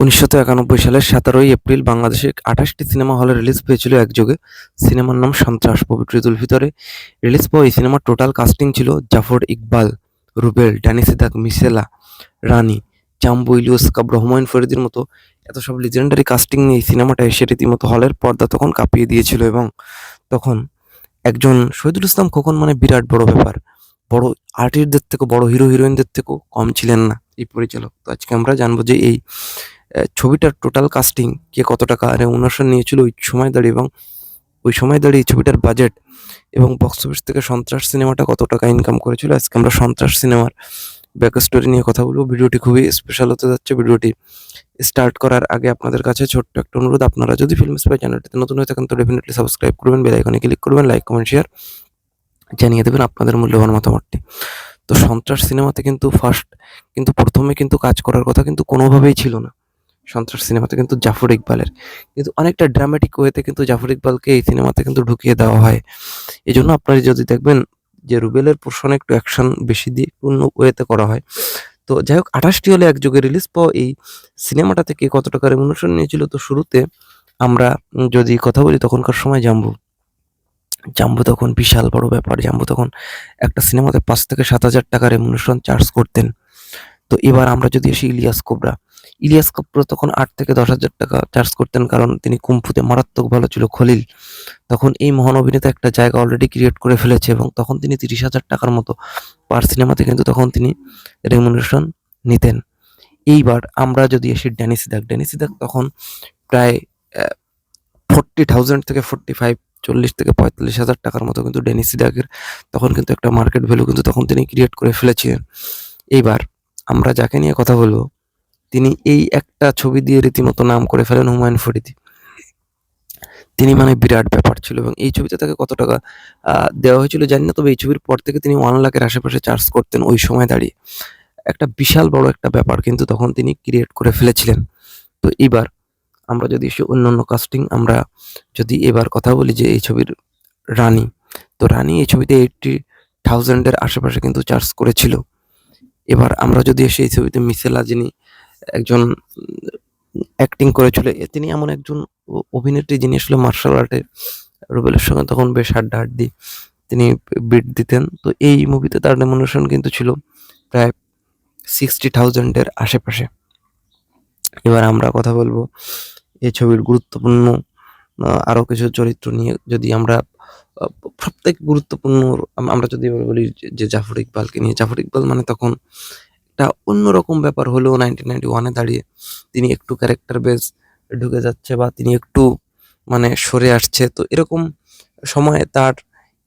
উনিশশো একানব্বই সালের সতেরোই এপ্রিল বাংলাদেশে আঠাশটি সিনেমা হলে রিলিজ পেয়েছিল একযোগে। সিনেমার নাম সন্ত্রাস পবিত্র ঈদুল ফিতরে রিলিজ পাওয়া এই সিনেমার টোটাল কাস্টিং ছিল জাফর ইকবাল, রুবেল ড্যানি সিদ্দাক মিসেলা রানী, জাম্বু ইলিয়াস কাবর হুমায়ুন ফরিদির মতো। এত সব লিজেন্ডারি কাস্টিং নিয়ে এই সিনেমাটা এসে রীতিমতো হলের পর্দা তখন কাঁপিয়ে দিয়েছিল এবং তখন একজন শহীদুল ইসলাম খোকন মানে বিরাট বড় ব্যাপার। বড় আর্টিস্টদের থেকেও, বড় হিরো হিরোইনদের থেকেও কম ছিলেন না এই পরিচালক। তো আজকে আমরা জানব যে এই ছবিটার টোটাল কাস্টিং কে কত টাকা আরে অনুষ্ঠান নিয়েছিল ওই সময় দাঁড়িয়ে এবং ওই সময় দাঁড়িয়ে ছবিটার বাজেট এবং বক্স অফিস থেকে সন্ত্রাস সিনেমাটা কত টাকা ইনকাম করেছিল। আজকে আমরা সন্ত্রাস সিনেমার ব্যাক স্টোরি নিয়ে কথা বলব। ভিডিওটি খুবই স্পেশাল হতে যাচ্ছে। ভিডিওটি স্টার্ট করার আগে আপনাদের কাছে ছোট্ট একটা অনুরোধ। আপনারা যদি ফিল্ম স্পাই চ্যানেলটিতে নতুন হয়ে থাকেন, তো ডেফিনেটলি সাবস্ক্রাইব করবেন বেল আইকনে ক্লিক করবেন লাইক কমেন্ট শেয়ার জানিয়ে দেবেন আপনাদের মূল্যবান মতামতটি। তো সন্ত্রাস সিনেমাতে কিন্তু ফার্স্ট কিন্তু প্রথমে কিন্তু কাজ করার কথা কিন্তু কোনোভাবেই ছিল না। সন্ত্রাস সিনেমাতে কিন্তু জাফর ইকবালের। কিন্তু অনেকটা ড্রামাটিক ওয়েতে কিন্তু জাফর ইকবালকে এই সিনেমাতে কিন্তু ঢুকিয়ে দেওয়া হয়। এই জন্য আপনারা যদি দেখবেন যে রুবেলের পোর্শনে একটু অ্যাকশন বেশি দিয়ে পূর্ণ ওয়েতে করা হয়। তো যাই হোক, আঠাশটি হলে একযোগে রিলিজ পাওয়া এই সিনেমাটা থেকে কত টাকার রেমুনেশন নিয়েছিল, তো শুরুতে আমরা যদি কথা বলি তখনকার সময় জাম্বু। জাম্বু তখন বিশাল বড় ব্যাপার। জাম্বু তখন একটা সিনেমাতে পাঁচ থেকে সাত হাজার টাকা রেমুনেশন চার্জ করতেন। তো এবার আমরা যদি আসি ইলিয়াস কোবরা। ইলিয়াস কোবরা তখন আট থেকে দশ হাজার টাকা চার্জ করতেন, কারণ তিনি কুম্ফুতে মারাত্মক ভালো ছিল খলিল। তখন এই মহান অভিনেতা একটা জায়গা অলরেডি ক্রিয়েট করে ফেলেছে এবং তখন তিনি তিরিশ হাজার টাকার মতো পার সিনেমাতে কিন্তু তখন তিনি রেমুনেশন নিতেন। এইবার আমরা যদি আসি ড্যানি সিদাক। ড্যানি সিদাক তখন প্রায় ফোরটি থাউজেন্ড থেকে ফোরটি ফাইভ চল্লিশ থেকে পঁয়তাল্লিশ হাজার টাকার মতো কিন্তু ডেনিস সিদাকের তখন কিন্তু একটা মার্কেট ভ্যালু কিন্তু তখন তিনি ক্রিয়েট করে ফেলেছিলেন। এইবার আমরা যাকে নিয়ে কথা বলব তিনি এই একটা ছবি দিয়ে রীতিমতো নাম করে ফেলেন হুমায়ুন ফরিদি। তিনি মানে বিরাট ব্যাপার ছিল এবং এই ছবিতে তাকে কত টাকা দেওয়া হয়েছিল জানি না, তবে এই ছবির পর থেকে তিনি ওয়ান লাখের আশেপাশে চার্জ করতেন ওই সময় দাঁড়িয়ে। একটা বিশাল বড় একটা ব্যাপার কিন্তু তখন তিনি ক্রিয়েট করে ফেলেছিলেন। তো এবার আমরা যদি এসে অন্যান্য কাস্টিং আমরা যদি এবার কথা বলি যে এই ছবির রানী, তো রানী এই ছবিতে এইটটি থাউজেন্ডের আশেপাশে কিন্তু চার্জ করেছিল। এবার আমরা যদি এসে এই ছবিতে মিসেলা যিনি একজন অ্যাক্টিং করেছিল। তিনি এমন একজন অভিনেত্রী যিনি আসলে মার্শাল আর্টে রুবেলের সঙ্গে তখন বেশ হাড্ডা হাড্ডি তিনি বিট দিতেন। তো এই মুভিতে তার রেমুনেশন কিন্তু ছিল প্রায় সিক্সটি থাউজেন্ডের আশেপাশে। এবার আমরা কথা বলব এই ছবির গুরুত্বপূর্ণ আহ, আরও কিছু চরিত্র নিয়ে। যদি আমরা সবথেকে গুরুত্বপূর্ণ আমরা যদি বলি যে জাফর ইকবালকে নিয়ে। জাফর ইকবাল মানে তখন একটা অন্যরকম ব্যাপার হলেও নাইনটিন নাইনটি ওয়ানে দাঁড়িয়ে তিনি একটু ক্যারেক্টার বেস ঢুকে যাচ্ছে বা তিনি একটু মানে সরে আসছে। তো এরকম সময়ে তার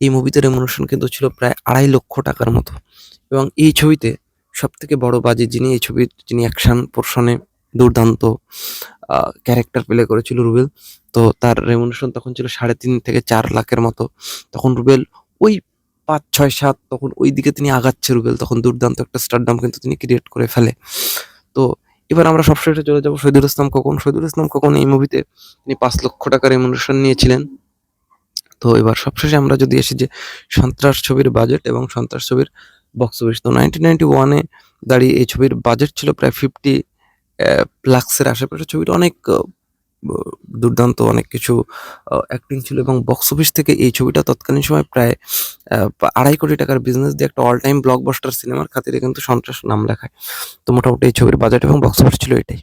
এই মুভিতে রেমুনেশন কিন্তু ছিল প্রায় আড়াই লক্ষ টাকার মতো। এবং এই ছবিতে সব থেকে বড় বাজি যিনি, এই ছবির যিনি অ্যাকশন পোর্শনে দুর্দান্ত ক্যারেক্টার প্লে করেছিল রুবেল। তো তার রেমুনেশন তখন ছিল সাড়ে তিন থেকে চার লাখের মতো। তখন রুবেল ওই পাঁচ, ছয়, সাত তখন ওই দিকে তিনি আগাচ্ছে রুবেল। তখন দুর্দান্ত একটা স্টারডাম কিন্তু তিনি ক্রিয়েট করে ফেলে। তো এবার আমরা সবশেষে চলে যাব শহীদুল ইসলাম কখন শহীদুল ইসলাম কখন এই মুভিতে তিনি পাঁচ লক্ষ টাকার রেমুনেশন নিয়েছিলেন। তো এবার সবশেষে আমরা যদি এসে যে সন্ত্রাস ছবির বাজেট এবং সন্ত্রাস ছবির বক্স অফিস তো নাইনটিন নাইনটি ওয়ানে দাঁড়িয়ে এই ছবির বাজেট ছিল প্রায় ফিফটি লাক্সের আশেপাশে। ছবিটা অনেক দুর্দান্ত অনেক কিছু অ্যাক্টিং ছিল এবং বক্স অফিস থেকে এই ছবিটা তৎকালীন সময় প্রায় আড়াই কোটি টাকার বিজনেস দিয়ে একটা অল টাইম ব্লকবাস্টার সিনেমার খাতিরে কিন্তু সন্ত্রাস নাম লেখায়। তো মোটামুটি এই ছবির বাজেট এবং বক্স অফিস ছিল এটাই।